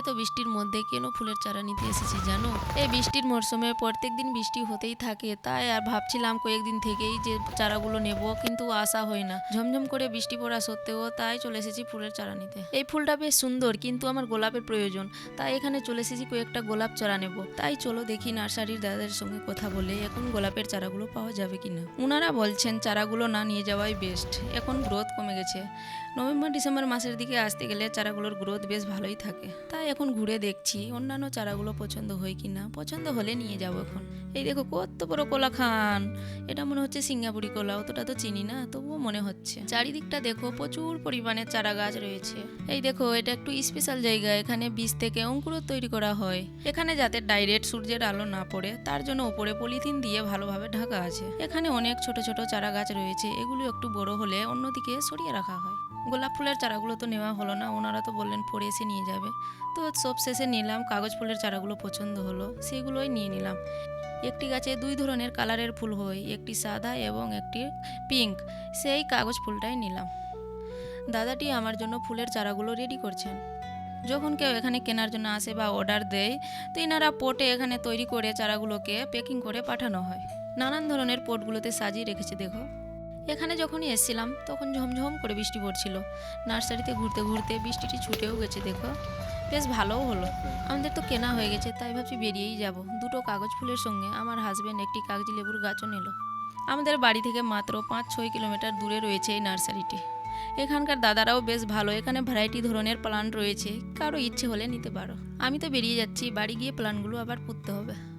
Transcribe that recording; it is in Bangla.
এত বৃষ্টির মধ্যে কেন ফুলের চারা নিতে এসেছি জানো? এই বৃষ্টির মরশুমে প্রত্যেক দিন বৃষ্টি হতেই থাকে, তাই আর ভাবছিলাম কয়েকদিন থেকেই যে চারাগুলো নেব, কিন্তু আসা হয় না। ঝমঝম করে বৃষ্টি পড়া সত্ত্বেও তাই চলে এসেছি ফুলের চারা নিতে। এই ফুলটা বেশ সুন্দর, কিন্তু আমার গোলাপের প্রয়োজন, তাই এখানে চলে এসেছি কয়েকটা গোলাপ চারা নেব। তাই চলো দেখি নার্সারির দাদাদের সঙ্গে কথা বলে এখন গোলাপের চারাগুলো পাওয়া যাবে কিনা। ওনারা বলছেন, চারাগুলো না নিয়ে যাওয়াই বেস্ট এখন গ্রোথ কমে গেছে। নভেম্বর, ডিসেম্বর মাসের দিকে আসতে গেলে চারাগুলোর গ্রোথ বেশ ভালোই থাকে। তাই এখন ঘুরে দেখছি অন্যান্য চারাগুলো পছন্দ হয় কি না। পছন্দ হলে নিয়ে যাব এখন। এই দেখো কত বড় কলা খান এটা মনে হচ্ছে সিঙ্গাপুরি কলা, অতটা তো চিনি না, তবুও মনে হচ্ছে। চারিদিকটা দেখো প্রচুর পরিমাণে চারা গাছ রয়েছে। এই দেখো, এটা একটু স্পেশাল জায়গা, এখানে বীজ থেকে অঙ্কুর তৈরি করা হয়। এখানে যাতে ডাইরেক্ট সূর্যের আলো না পড়ে, তার জন্য উপরে পলিথিন দিয়ে ভালোভাবে ঢাকা আছে। এখানে অনেক ছোট ছোট চারা গাছ রয়েছে, এগুলো একটু বড় হলে অন্যদিকে সরিয়ে রাখা হয়। গোলাপ ফুলের চারাগুলো তো নেওয়া হলো না, ওনারা তো বললেন পরে এসে নিয়ে যাবে। তো সব শেষে নিলাম, কাগজ ফুলের চারাগুলো পছন্দ হলো, সেগুলোই নিয়ে নিলাম। একটি গাছে দুই ধরনের কালারের ফুল হয়, একটি সাদা এবং একটি পিঙ্ক, সেই কাগজ ফুলটাই নিলাম। দাদাটি আমার জন্য ফুলের চারাগুলো রেডি করছেন। যখন কেউ এখানে কেনার জন্য আসে বা অর্ডার দেয়, তো এনারা পোটে এখানে তৈরি করে চারাগুলোকে প্যাকিং করে পাঠানো হয়। নানান ধরনের পোটগুলোতে সাজিয়ে রেখেছে, দেখো। এখানে যখনই এসেছিলাম, তখন ঝমঝম করে বৃষ্টি পড়ছিল। নার্সারিতে ঘুরতে ঘুরতে বৃষ্টিটি ছুটেও গেছে, দেখো। বেশ ভালোও হলো। আমাদের তো কেনা হয়ে গেছে, তাই ভাবছি বেরিয়েই যাব। দুটো কাগজ ফুলের সঙ্গে আমার হাজব্যান্ড একটি কাগজি লেবুর গাছও নিল। আমাদের বাড়ি থেকে মাত্র পাঁচ ছয় কিলোমিটার দূরে রয়েছে এই নার্সারিটি। এখানকার দাদারাও বেশ ভালো, এখানে ভ্যারাইটি ধরনের প্লান্ট রয়েছে। কারও ইচ্ছে হলে নিতে পারো। আমি তো বেরিয়ে যাচ্ছি, বাড়ি গিয়ে প্লান্টগুলো আবার পুঁততে হবে।